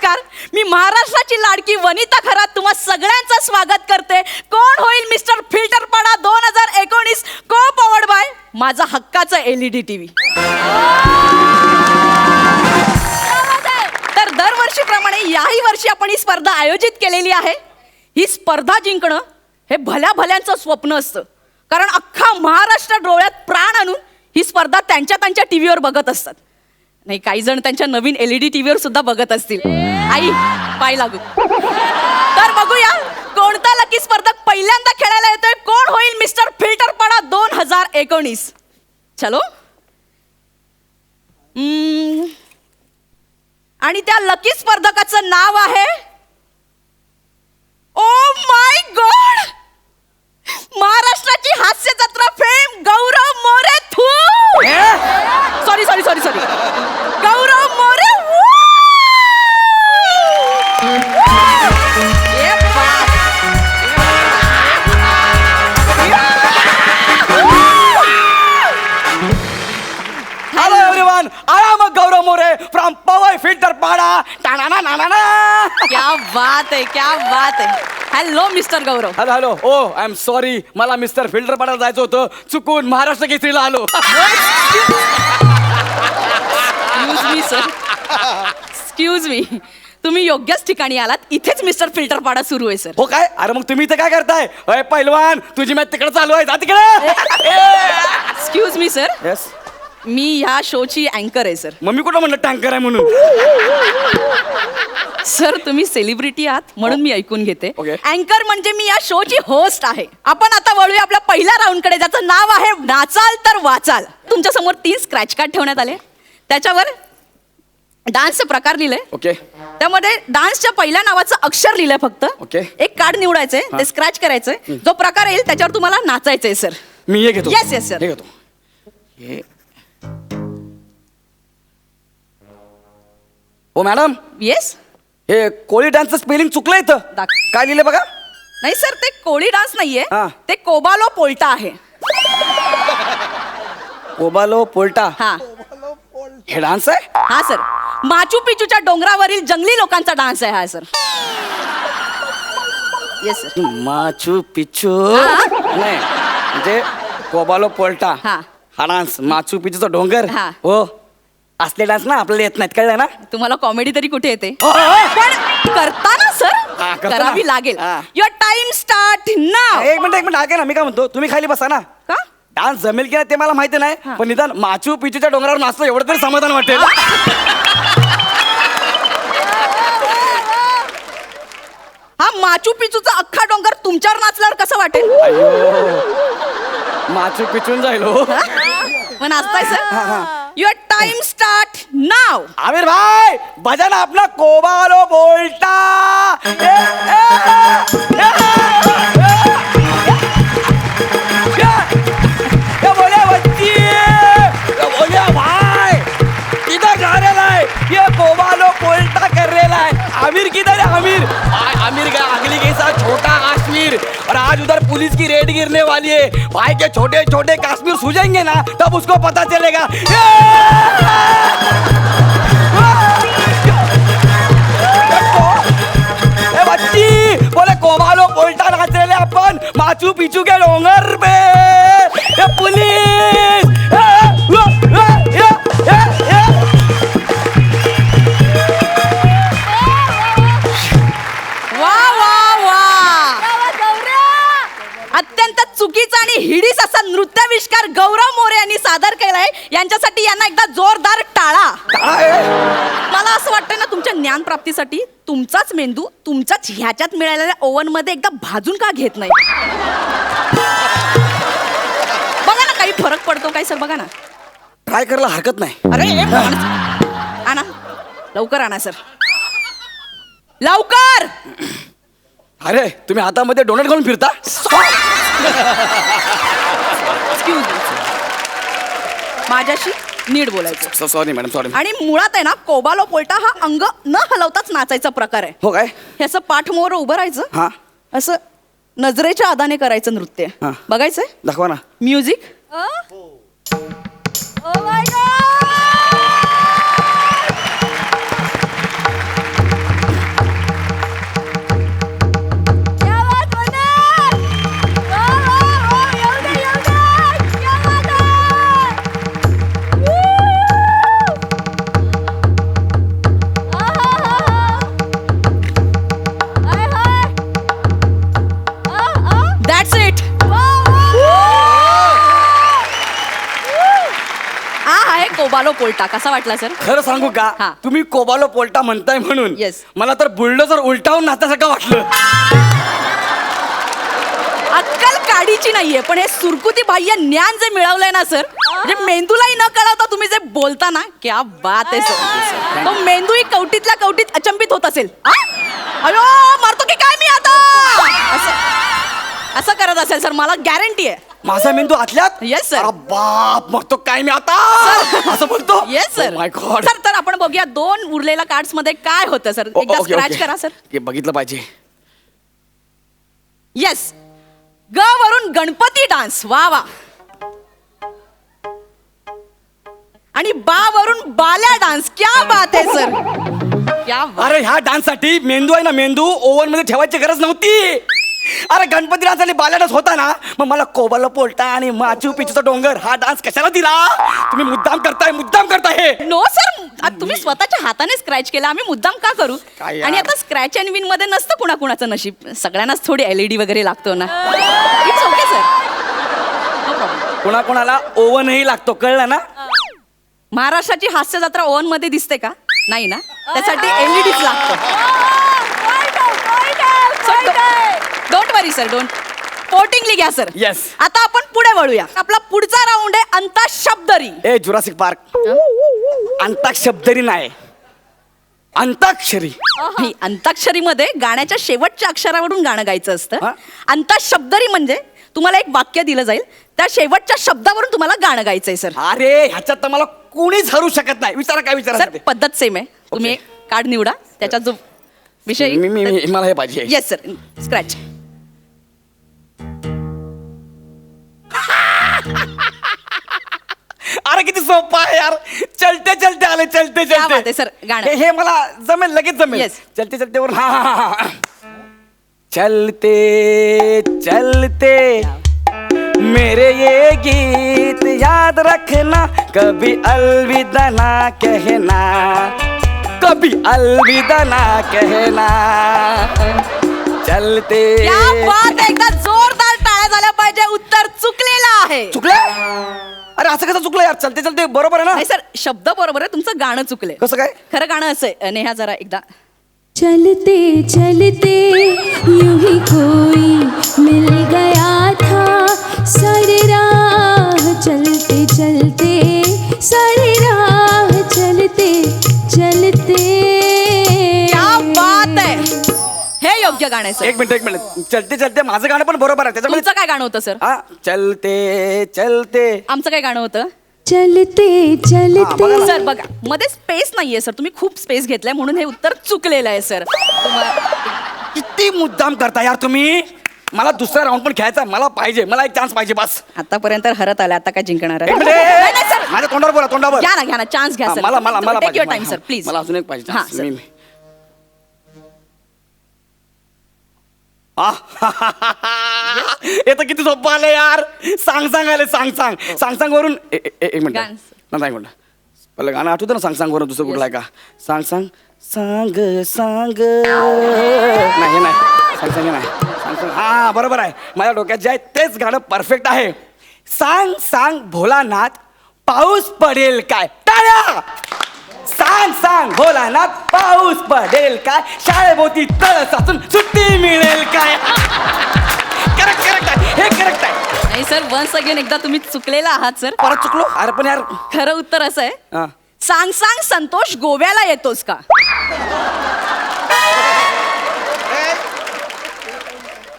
नमस्कार. मी महाराष्ट्राची लाडकी वनिता खरात तुम्हा सगळ्यांचं स्वागत करते. कोण होईल मिस्टर फिल्टरपाडा दोन हजार एकोणीस? को पॉवर्ड बाय माझा हक्काचा एलईडी टीव्ही तर दरवर्षीप्रमाणे याही वर्षी आपण ही स्पर्धा आयोजित केलेली आहे. ही स्पर्धा जिंकणं हे भल्या भल्यांचं स्वप्न असतं. कारण अख्खा महाराष्ट्र डोळ्यात प्राण आणून ही स्पर्धा त्यांच्या त्यांच्या टीव्हीवर बघत असतात. नाही काही जण त्यांच्या नवीन एलईडी टीव्हीवर सुद्धा बघत असतील. आई पाय लागू. तर बघूया कोणता लकी स्पर्धक पहिल्यांदा खेळायला येतोय? कोण होईल मिस्टर फिल्टरपाडा दोन हजार एकोणीस? चलो. हम्म. आणि त्या लकी स्पर्धकाचं नाव आहे? ओ माय गॉड महाराष्ट्राची हास्य जत्रा फेम गौरव मोरे क्या बात आहे क्या बात आहे hello mister Gaurav hello hello oh I am sorry मला मिस्टर फिल्टर पाडायला जायचं होतं. चुकून महाराष्ट्र केसरीला आलो. Excuse me sir excuse me तुम्ही योग्यच ठिकाणी आलात. इथेच मिस्टर फिल्टर पाडा सुरू आहे सर हो काय? अरे मग तुम्ही इथे काय करताय? अय पहिलवान तुझी मॅच तिकडे चालू आहे. जा तिकडे. एक्सक्यूज मी सर येस मी ह्या शोची अँकर आहे सर मम्मी कुठं म्हणलं टँकर आहे म्हणून? सर तुम्ही सेलिब्रिटी आहात म्हणून मी ऐकून घेते. Okay. अँकर म्हणजे मी या शोची होस्ट आहे. आपण आता वळूया आपल्या पहिल्या राऊंडकडे ज्याचं नाव आहे नाचाल तर वाचाल. तुमच्यासमोर तीन स्क्रॅच कार्ड ठेवण्यात आले. त्याच्यावर डान्सचे प्रकार लिहिले. ओके त्यामध्ये डान्सच्या पहिल्या नावाचं अक्षर लिहिलंय फक्त. Okay. एक कार्ड निवडायचंय ते स्क्रॅच करायचंय. जो प्रकार येईल त्याच्यावर तुम्हाला नाचायचंय सर मी हे घेतो. Yes, yes, sir. हे घेतो. हे हो मॅडम येस हे कोळी डान्सचं स्पेलिंग चुकलं इथं. दाख- काय लिहिलं बघा? नाही सर ते कोळी डान्स नाहीये. हा. ते कोबालो पोल्टा आहे. कोबालो पोल्टा? हा. हे डान्स आहे? हा सर माचू पिचूच्या डोंगरावरील जंगली लोकांचा डान्स आहे हा sir yes sir Machu Picchu? हा. नाही म्हणजे कोबालो पोल्टा. हा. हा डान्स. माचू पिचूचा डोंगर. हा. हो. असले डान्स ना आपल्याला येत नाहीत कळलं ना? तुम्हाला कॉमेडी तरी कुठे येते? हो, हो, हो. पण करताना हा, सर ना. करावी लागेल. हा. युअर टाइम स्टार्ट नाव एक मिनिट एक मिनिट ऐका ना मी काय म्हणतो तुम्ही खाली बसा ना. का? डान्स जमेल की नाही ते मला माहिती नाही. पण निदान माचू पिचूच्या डोंगरावर नाचतो एवढं तरी समाधान वाटेल. हा माचू पिचूचा अख्खा डोंगर तुमच्यावर नाचल्यावर कसं वाटेल? माचू पिचून जाईल हो. मग नाचताय सर युअर टाइम स्टार्ट नाव आमिर भाई भजन आपला कोबालो बोलता ए, ए, ए, ए, ए, आज उधर पुलिस की रेड गिरने वाली है। भाई के छोटे छोटे काश्मीर सूझेंगे ना तब उसको पता चलेगा। चुकीचा आणि हिडीस असा नृत्याविष्कार गौरव मोरे यांनी सादर केलाय. यांच्यासाठी यांना एकदा जोरदार टाळा? मला असं वाटतं ना तुमच्या ज्ञान प्राप्तीसाठी तुमचाच मेंदू तुमच्याच ह्याच्यात मिळालेल्या ओव्हनमध्ये एकदा भाजून का घेत नाही? बघा ना काही फरक पडतो काय सर बघा ना. ट्राय करायला हरकत नाही. अरे हे माणूस- आणा. लवकर आणा सर. लवकर! अरे तुम्ही हातामध्ये डोनट घालून फिरता? Excuse me. माझ्याशी नीट बोलायचं. सॉरी मॅडम सॉरी आणि मुळात आहे ना कोबालो पोलटा हा अंग न हलवताच नाचायचा प्रकार आहे. हो काय? हे असं पाठ मोर उभं हा. राहायचं असं नजरेच्या आदाने करायचं नृत्य. हा. बघायचंय? दाखवा ना. म्युझिक पोलटा कसा वाटला सर खरं सांगू का? हा. तुम्ही कोबालो पोलटा म्हणताय म्हणून. Yes. मला तर बुलडोजर उलटावून नात्यासारखं वाटलं. अक्कल काडीची नाहीये पण हे सुरकुती बाह्य ज्ञान जे मिळवलंय ना सर म्हणजे मेंदूलाही न कळवता तुम्ही जे बोलता ना क्या बात आहे सर तो मेंदूही कवटीतल्या कवटीत अचंबित होत असेल. आ? अयो मारतो की काय मी आता? असं असं करत असेल सर मला गॅरंटी आहे. माझा मेंदू आतल्यात? Yes, sir. अरे बाप मग तो काय मी आता? असं बोलतो Oh yes sir my god sir तर आपण बघूया दोन उरलेल्या कार्ड्समध्ये काय होतं सर एकदा स्क्रॅच करा सर बघितलं पाहिजे. येस ग वरून गणपती डान्स वा वा. आणि बा वरून बाल्या डान्स क्या बात आहे सर क्या बात. अरे ह्या डान्ससाठी मेंदू आहे ना मेंदू ओव्हनमध्ये ठेवायची गरज नव्हती. अरे गणपती डान्स बाल्या डान्स होता ना? मग मला कोबाला पोलटा आणि माचू पिचूचा डोंगर हा डान्स कशाला दिला? तुम्ही मुद्दाम करताय मुद्दाम करताय हे. नो सर तुम्ही स्वतःच्या हाताने स्क्रॅच केला. आम्ही मुद्दाम का करू? काय यार? आणि आता स्क्रॅच अँड विनमध्ये नसतं कुणाकुणाचं नशीब. सगळ्यांनाच थोडी एलईडी वगैरे लागतो ना. इट्स ओके सर कोणाकोणाला ओव्हनही लागतो कळलं ना? महाराष्ट्राची हास्य जत्रा ओव्हनमध्ये दिसते का? नाही ना? त्यासाठी एलईडीच लागतो डोंट वरी सर डोंट पोटिंगली घ्या सर Yes. आता आपण पुढे वळूया. आपला पुढचा राऊंड आहे अंताशब्दरी ए जुरासिक पार्क. अंताक्षरी नाही. अंताक्षरी. ही अंताक्षरीमध्ये गाण्याच्या शेवटच्या अक्षरावरून गाणं गायचं असतं. हा? अंताशब्दरी म्हणजे तुम्हाला एक वाक्य दिलं जाईल. त्या शेवटच्या शब्दावरून तुम्हाला गाणं गायचंय सर अरे ह्याच्यात तर मला कोणीच हरू शकत नाही. विचारा काय विचारा सर पद्धत सेम आहे. तुम्ही कार्ड निवडा. त्याच्यात जो विषय मी मी मी- मला हे पाहिजे. येस सर स्क्रॅच आहे यार. चलते चलते आले चलते क्या बात आहे, चलते सर, गाणं. हे हे मला जमेल लगेच जमेल. Yes. चलते चलते वर हा हा हा, हा. चलते चलते. मेरे ये गीत याद रखना कभी अलविदा ना कहना. कभी अलविदा ना कहना. चलते. क्या बात आहे एकदा जोरदार टाळ्या झाल्या पाहिजे उत्तर चुकलेलं आहे. चुकलं? अरे असं कसं चुकलं यार? चलते चलते बरोबर आहे ना? नाही सर शब्द बरोबर आहे तुमचं गाणं चुकलंय. कसं काय? खरं गाणं असं आहे. नेहा जरा एकदा. चलते चलते यूं ही कोई मिल गया था. सारी राह चलते चलते सारी राह योग्य गाणं आहे सर. एक मिनिट एक मिनिट. चलते चलते. माझं गाणं पण बरोबर आहे. त्याच्यामध्ये तुमचं काय गाणं होतं सर? हा चलते चलते. आमचं काय गाणं होतं? चलते. चलते. सर बघा. मध्ये स्पेस नाहीये सर. तुम्ही खूप स्पेस घेतलाय म्हणून हे उत्तर चुकलेलं आहे सर. किती मुद्दाम करता यार तुम्ही? मला दुसरा राऊंड पण खेळायचा आहे. मला पाहिजे. मला एक चान्स पाहिजे बस. आतापर्यंत हरत आला आता काय जिंकणार एक आहे मिनिट नाही, नाही, सर. माझ्या तोंडावर बोला तोंडावर. घ्या ना घ्या ना. चान्स घ्या हा, सर. मला मला मला टेक युअर पाहिजे टाइम सर. प्लीज मला अजून एक पाहिजे हा chance. सर. मी- मी- हे तर किती सोपं आलं यार. सांग सांग आले सांग सांग. सांग सांग वरून. ए- ए- ए- एक मिनिट. गाणं. नाही एक मिनिट. पहिलं गाणं आठवतं ना सांग सांग वरून दुसरं कुठलं आहे का? सांग सांग. सांग सांग. नाही हे नाही. सांग सांग हे नाही. सांग सांग. हा बरोबर आहे. माझ्या डोक्यात जे आहे तेच गाणं परफेक्ट आहे. सांग सांग भोलानाथ पाऊस पडेल काय? टाळ्या! सांग सांग भोलानाथ पाऊस पडेल काय? शाळेभोवती तळ साचून सुट्टी मिळेल काय? करेक्ट करेक्ट आहे. हे करेक्ट आहे. नाही सर वन्स अगेन एकदा तुम्ही चुकलेला आहात सर परत चुकलो? अरे पण यार खरं उत्तर असं आहे. हा. सांग सांग संतोष गोव्याला येतोस का?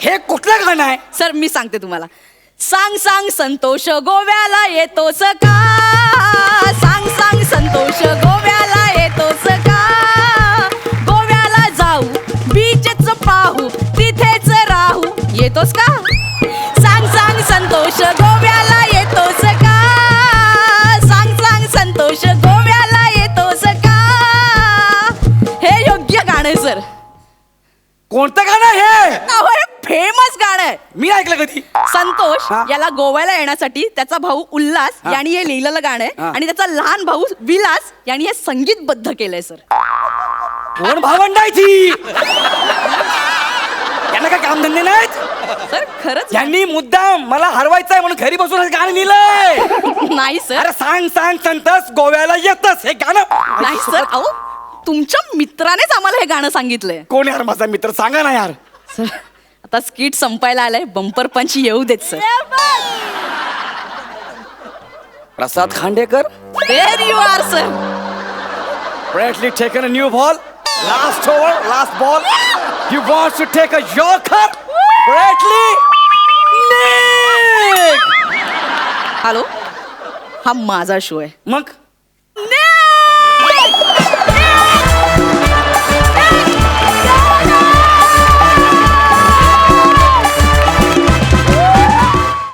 हे कुठलं गाणं आहे? सर मी सांगते तुम्हाला. सांग सांग संतोष गोव्याला येतोस का? सांग सांग संतोष गोव्याला मी ऐकलं कधी? संतोष हा. याला गोव्याला येण्यासाठी त्याचा भाऊ उल्हास. यांनी हे लिहिलेलं गाणं आहे हा. आणि त्याचा लहान भाऊ विलास यांनी हे संगीतबद्ध केलंय सर. कोण भावंडायची? यांना काय कामधंदे नाहीत? सर खरंच यांनी मुद्दाम मला हरवायचंय म्हणून घरी बसून हे गाणं लिहिलंय. नाही सर. अरे सांग सांग संतस गोव्याला येतच हे गाणं. नाही सर अहो तुमच्या मित्रानेच आम्हाला हे गाणं सांगितलंय. कोण यार माझा मित्र? सांगा ना यार. सर आता स्किट संपायला आलंय बंपर पंच येऊ देत sir Prasad Khandekar? Where you are sir Brett Lee taken a new ball last over last ball you want to take a your खर ब्रेटली हॅलो हा माझा शो आहे. मग?